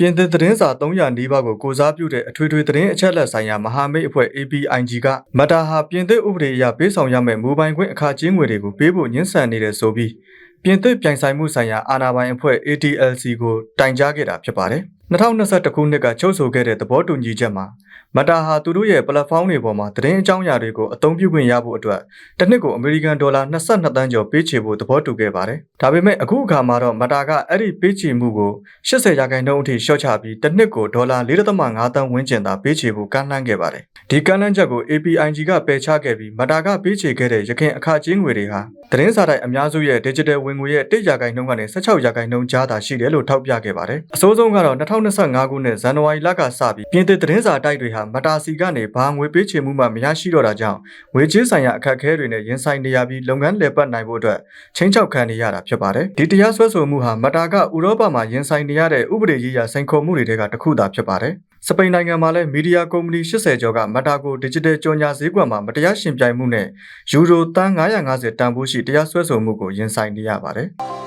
ပြင်သစ်သတင်းစာ300နီးပါးကိုကိုစားပြုတဲ့အထွေထွေသတင်းအချက်အလက်ဆိုင်ရာမဟာမိတ်အဖွဲ့ APIG ကမတာဟာပြင်သစ်ဥပဒေအရပေးဆောင်ရမယ့်မူပိုင်ခွင့်အခါကြီးငွေတွေကိုပေးဖို့ညှင်းဆန်နေတယ်ဆိုပြီးပြင်သစ်ပြိုင်ဆိုင်မှုဆိုင်ရာအာဏာပိုင်အဖွဲ့ ATLC ကိုတိုင်ကြားခဲ့တာဖြစ်ပါတယ်။ 2021ခုနှစ်ကချုပ်ဆိုခဲ့တဲ့သဘောတူညီချက်မှာမတာဟာသူတို့ရဲ့ platform တွေပေါ်မှာသတင်းအကြောင်းအရာတွေကိုအသုံးပြုခွင့်ရဖို့အတွက်တစ်နှစ်ကိုအမေရိကန်ဒေါ်လာ22တန်းကျော်ပေးချေဖို့သဘောတူခဲ့ပါတယ်။ဒါပေမဲ့အခုအခါမှာတော့မတာကအဲ့ဒီပေးချေမှုကို80ရာခိုင်နှုန်းအထိလျှော့ချပြီးတစ်နှစ်ကိုဒေါ်လာ4.5တန်းဝန်းကျင်သာပေးချေဖို့ကမ်းလှမ်းခဲ့ပါတယ်။ဒီကမ်းလှမ်းချက်ကို APIG ကပယ်ချခဲ့ပြီးမတာကပေးချေခဲ့တဲ့ရခိုင်အခကြေးငွေတွေဟာသတင်းစာတိုက်အများစုရဲ့ digital ဝင်ငွေရဲ့1ရာခိုင်နှုန်းကနေ16ရာခိုင်နှုန်းကြားသာရှိတယ်လို့ထောက်ပြခဲ့ပါတယ်။အစိုးဆုံးကတော့2025ခုနှစ်ဇန်နဝါရီလကစပြီးပြင်သစ်သတင်းစာတိုက်တွေဟာမတာစီကနေဘာငွေပေးချေမှုမှမရရှိတော့တာကြောင့်ငွေကြေးဆိုင်ရာအခက်အခဲတွေနဲ့ရင်ဆိုင်နေရပြီးလုပ်ငန်းလည်ပတ်နိုင်ဖို့အတွက်ချင်းချောက်ခံနေရတာဖြစ်ပါတယ်။ဒီတရားစွဲဆိုမှုဟာမတာကဥရောပမှာရင်ဆိုင်နေရတဲ့ဥပဒေရေးရာစိန်ခေါ်မှုတွေကတစ်ခုသာဖြစ်ပါတယ်။စပိန်နိုင်ငံမှာလည်းမီဒီယာကုမ္ပဏီ80ကျော်ကမတာကို digital ကြော်ညာဈေးကွက်မှာမတရားရှင်ပြိုင်မှုနဲ့ယူရိုတန်း950တန်ဖိုးရှိတရားစွဲဆိုမှုကိုရင်ဆိုင်နေရပါတယ်။